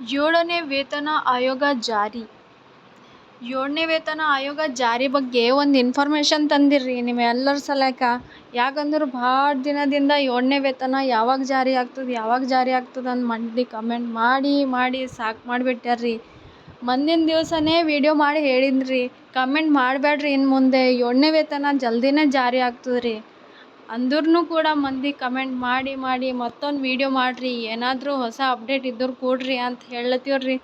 ಏಳನೇ ವೇತನ ಆಯೋಗ ಜಾರಿ. ಏಳನೇ ವೇತನ ಆಯೋಗ ಜಾರಿ ಬಗ್ಗೆ ಒಂದು ಇನ್ಫಾರ್ಮೇಷನ್ ತಂದಿರಿ ನಿಮ್ಮೆಲ್ಲರ ಸಲಕ ಯಾಕಂದ್ರೆ ಭಾಳ ದಿನದಿಂದ ಏಳನೇ ವೇತನ ಯಾವಾಗ ಜಾರಿ ಆಗ್ತದೆ, ಯಾವಾಗ ಜಾರಿ ಆಗ್ತದೆ ಅಂತ ಮಂದಿ ಕಮೆಂಟ್ ಮಾಡಿ ಮಾಡಿ ಸಾಕು ಮಾಡಿಬಿಟ್ಟಾರ್ರಿ ಮುಂದಿನ ದಿವಸನೇ ವಿಡಿಯೋ ಮಾಡಿ ಹೇಳಿದ್ರಿ ಕಮೆಂಟ್ ಮಾಡಬೇಡ್ರಿ ಇನ್ನು ಮುಂದೆ. ಏಳನೇ ವೇತನ ಜಲ್ದಿನೇ ಜಾರಿ ಆಗ್ತದೆ ರೀ ಅಂದ್ರೂ ಕೂಡ ಮಂದಿ ಕಮೆಂಟ್ ಮಾಡಿ ಮಾಡಿ, ಮತ್ತೊಂದು ವೀಡಿಯೋ ಮಾಡಿರಿ, ಏನಾದರೂ ಹೊಸ ಅಪ್ಡೇಟ್ ಇದ್ದರೂ ಕೊಡ್ರಿ ಅಂತ ಹೇಳತ್ತೀವ್ರಿ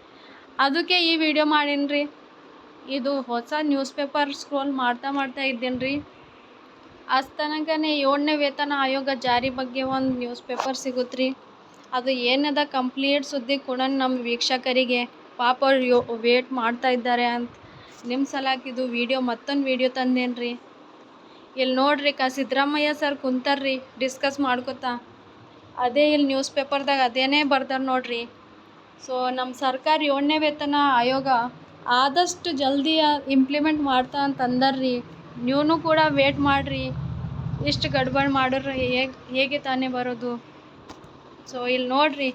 ಅದಕ್ಕೆ ಈ ವಿಡಿಯೋ ಮಾಡೀನಿ ರೀ ಇದು ಹೊಸ ನ್ಯೂಸ್ ಪೇಪರ್ ಸ್ಕ್ರೋಲ್ ಮಾಡ್ತಾ ಮಾಡ್ತಾ ಇದ್ದೀನಿ ರೀ ಅಸ್ತನಕನೇ ಏಳನೇ ವೇತನ ಆಯೋಗ ಜಾರಿ ಬಗ್ಗೆ ಒಂದು ನ್ಯೂಸ್ ಪೇಪರ್ ಸಿಗುತ್ತೆ ರೀ ಅದು ಏನದ ಕಂಪ್ಲೀಟ್ ಸುದ್ದಿ ಕೂಡ ನಮ್ಮ ವೀಕ್ಷಕರಿಗೆ. ಪಾಪ ವೇಟ್ ಮಾಡ್ತಾ ಇದ್ದಾರೆ ಅಂತ. ನಿಮ್ಮ ಸಲಕ್ಕೆ ಇದು ವೀಡಿಯೋ ಮತ್ತೊಂದು ವೀಡಿಯೋ ತಂದೇನಿ ರೀ ಇಲ್ಲಿ ನೋಡ್ರಿ ಕ ಸಿದ್ದರಾಮಯ್ಯ ಸರ್ ಕುಂತಾರ್ರಿ ಡಿಸ್ಕಸ್ ಮಾಡ್ಕೊತಾ. ಅದೇ ಇಲ್ಲಿ ನ್ಯೂಸ್ ಪೇಪರ್ದಾಗ ಅದೇನೇ ಬರ್ದಾರ ನೋಡ್ರಿ. ಸೊ ನಮ್ಮ ಸರ್ಕಾರ ಏಳನೇ ವೇತನ ಆಯೋಗ ಆದಷ್ಟು ಜಲ್ದಿ ಇಂಪ್ಲಿಮೆಂಟ್ ಮಾಡ್ತಾ ಅಂತಂದರ್ರಿ. ನೀವೂ ಕೂಡ ವೇಟ್ ಮಾಡಿರಿ. ಇಷ್ಟು ಗಡ್ಬಡ್ ಮಾಡಿದ್ರೆ ಹೇಗೆ ಹೇಗೆ ತಾನೇ ಬರೋದು. ಸೊ ಇಲ್ಲಿ ನೋಡ್ರಿ.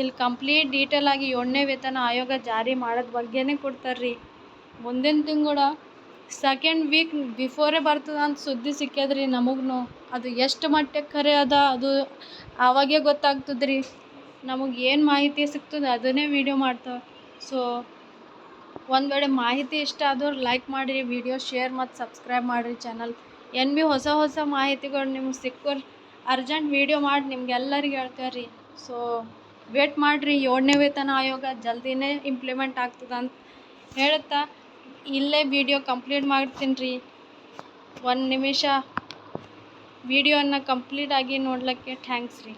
ಇಲ್ಲಿ ಕಂಪ್ಲೀಟ್ ಡೀಟೇಲ್ ಆಗಿ ಏಳನೇ ವೇತನ ಆಯೋಗ ಜಾರಿ ಮಾಡೋದ್ ಬಗ್ಗೆನೇ ಕೊಡ್ತಾರ್ರಿ. ಮುಂದಿನ ತಿಂಗಳ ಸೆಕೆಂಡ್ ವೀಕ್ ಬಿಫೋರೇ ಬರ್ತದ ಅಂತ ಸುದ್ದಿ ಸಿಕ್ಕ್ಯದ್ರಿ ನಮಗೂ ಅದು ಎಷ್ಟು ಮಟ್ಟಕ್ಕೆ ಖರೆ ಅದ, ಅದು ಆವಾಗೇ ಗೊತ್ತಾಗ್ತದೆ ರೀ ನಮಗೆ ಏನು ಮಾಹಿತಿ ಸಿಗ್ತದೆ ಅದನ್ನೇ ವೀಡಿಯೋ ಮಾಡ್ತಾವೆ. ಸೊ ಒಂದು ವೇಳೆ ಮಾಹಿತಿ ಇಷ್ಟ ಆದವ್ರು ಲೈಕ್ ಮಾಡಿರಿ ವಿಡಿಯೋ ಶೇರ್ ಮತ್ತು ಸಬ್ಸ್ಕ್ರೈಬ್ ಮಾಡಿರಿ ಚಾನಲ್ ಏನು ಭೀ ಹೊಸ ಹೊಸ ಮಾಹಿತಿಗಳು ನಿಮ್ಗೆ ಸಿಕ್ಕೋರು ಅರ್ಜೆಂಟ್ ವೀಡಿಯೋ ಮಾಡಿ ನಿಮ್ಗೆಲ್ಲರಿಗೆ ಹೇಳ್ತೇವೆ ರೀ. ಸೊ ವೇಟ್ ಮಾಡಿರಿ, ಏಳನೇ ವೇತನ ಆಯೋಗ ಜಲ್ದಿನೇ ಇಂಪ್ಲಿಮೆಂಟ್ ಆಗ್ತದೆ ಅಂತ ಹೇಳುತ್ತಾ. ಇಲ್ಲೇ ವಿಡಿಯೋ ಕಂಪ್ಲೀಟ್ ಮಾಡ್ತೀನಿ ರೀ. ಒಂದು ನಿಮಿಷ. ವಿಡಿಯೋನ ಕಂಪ್ಲೀಟಾಗಿ ನೋಡ್ಲಿಕ್ಕೆ ಥ್ಯಾಂಕ್ಸ್ ರೀ.